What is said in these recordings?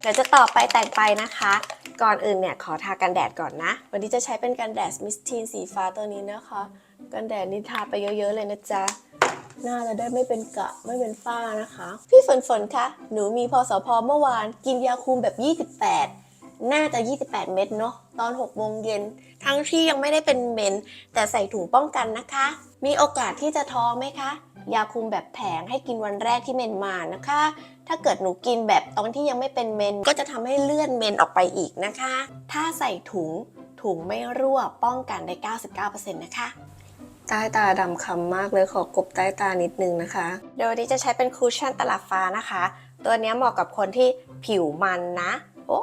เดี๋ยวจะต่อไปแต่งไปนะคะ ก่อนอื่นเนี่ยขอทากันแดดก่อนนะ วันนี้จะใช้เป็นกันแดดมิสทีนสีฟ้าตัวนี้นะคะ กันแดดนี่ทาไปเยอะๆเลยนะจ๊ะ หน้าจะได้ไม่เป็นกะไม่เป็นฝ้านะคะ พี่ฝนฝนคะ หนูมีพอสพเมื่อวานกินยาคุมแบบ 28 น่าจะ 28 เม็ดเนาะ ตอน 6 โมงเย็น ทั้งที่ยังไม่ได้เป็นเมน แต่ใส่ถุงป้องกันนะคะ มีโอกาสที่จะท้องไหมคะ ยาคุมแบบแผงให้กินวันแรกที่เมนมานะคะ ถ้าเกิดหนูกินแบบตอนที่ยังไม่เป็นเมน ก็จะทำให้เลื่อนเมนออกไปอีกนะคะ ถ้าใส่ถุงถุงไม่รั่วป้องกันได้ 99%นะคะใต้ตาดำคำมากเลยขอกบใต้ตานิดนึงนะคะเดี๋ยววันนี้จะใช้เป็นคูชั่นตลับฟ้านะคะ ตัวเนี้ยเหมาะกับคนที่ผิวมันนะโอ้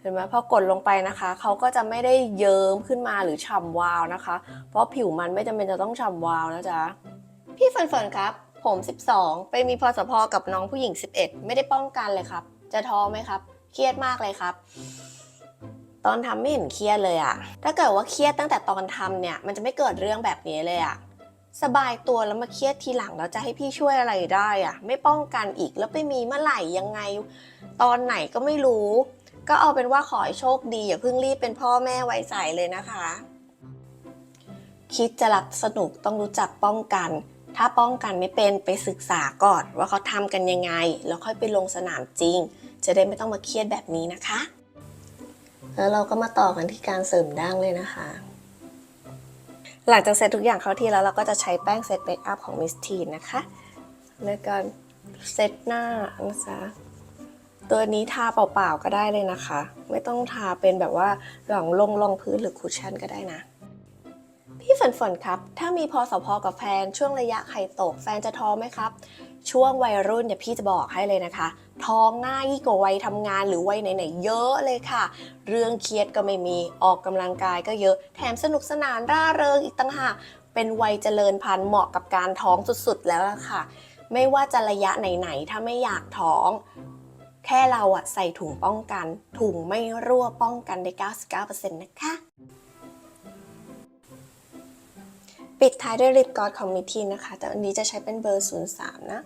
เห็นไหมพอกดลงไปนะคะ เขาก็จะไม่ได้เยิ้มขึ้นมาหรือฉ่ำวาวนะคะ เพราะผิวมันไม่จำเป็นจะต้องฉ่ำวาวนะจ๊ะ พี่เฟิร์นๆครับ ผม 12 ไปมีพอสพกับน้องผู้หญิง 11 ไม่ได้ป้องกันเลยครับ จะท้อไหมครับ เครียดมากเลยครับ ตอนทำไม่เห็นเครียดเลยอะถ้าเกิดว่าเครียดตั้งแต่ตอนทำเนี่ย มันจะไม่เกิดเรื่องแบบนี้เลยอะสบายตัวแล้วมาเครียดทีหลังแล้วจะให้พี่ช่วยอะไรได้อะไม่ป้องกันอีกแล้วไปมีเมื่อไหร่ยังไง ตอนไหนก็ไม่รู้ ก็เอาเป็นว่าขอให้โชคดีอย่าเพิ่งรีบเป็นพ่อแม่ไวใสเลยนะคะ คิดจะรักสนุกต้องรู้จักป้องกัน ถ้าป้องกันไม่เป็นไปศึกษาก่อนว่าเขาทำกันยังไง แล้วค่อยไปลงสนามจริง จะได้ไม่ต้องมาเครียดแบบนี้นะคะ แล้วเราก็มาต่อกันที่การเสริมดั้งเลยนะคะ หลังจากเซตทุกอย่างเข้าที่แล้วเราก็จะใช้แป้งเซตเมคอัพของมิสทีนนะคะในการเซตหน้านะจ๊ะตัวนี้ทาเปล่าๆก็ได้เลยนะคะ ไม่ต้องทาเป็นแบบว่าหลังลงรองพื้นหรือคุชชั่นก็ได้นะ ฝนฝนครับ ถ้ามีพอสพกับแฟนช่วงระยะไข่ตก แฟนจะท้องไหมครับ ช่วงวัยรุ่นเนี่ยพี่จะบอกให้เลยนะคะ ท้องง่ายยิ่งกว่าวัยทำงานหรือวัยไหนๆเยอะเลยค่ะ เรื่องเครียดก็ไม่มีออกกำลังกายก็เยอะแถมสนุกสนานร่าเริงอีกตั้งหากเป็นวัยเจริญพันธุ์เหมาะกับการท้องสุดๆแล้วละค่ะ ไม่ว่าจะระยะไหนๆถ้าไม่อยากท้องแค่เราอะใส่ถุงป้องกัน ถุงไม่รั่วป้องกันได้ 99%นะคะ ปิดท้ายด้วยลิปกอ c ของมิทีนะคะ แต่อันนี้จะใช้เป็นเบอร์ 03 นะ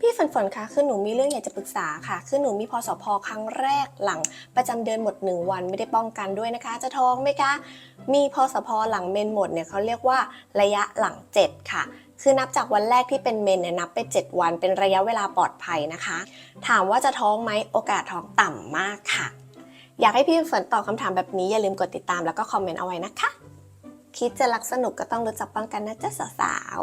พี่ฝนฝนคะคือหนูมีเรื่องอยากจะปรึกษาค่ะ คือหนูมีพอสพครั้งแรกหลัง ประจำเดือนหมด 1 วันไม่ได้ป้องกันด้วยนะคะ จะท้องไหมคะ มีพอสพหลังเมนหมดเนี่ยเขาเรียกว่าระยะหลัง 7 ค่ะ คือนับจากวันแรกที่เป็นเมนเนี่ยนับไป 7 วันเป็นระยะเวลาปลอดภัยนะคะ ถามว่าจะท้องไหมโอกาสท้องต่ำมากค่ะ อยากให้พี่ฝนตอบคำถามแบบนี้อย่าลืมกดติดตามแล้วก็คอมเมนต์เอาไว้นะคะ คิดจะรักสนุกก็ต้องรู้จักป้องกันนะจ๊ะสาว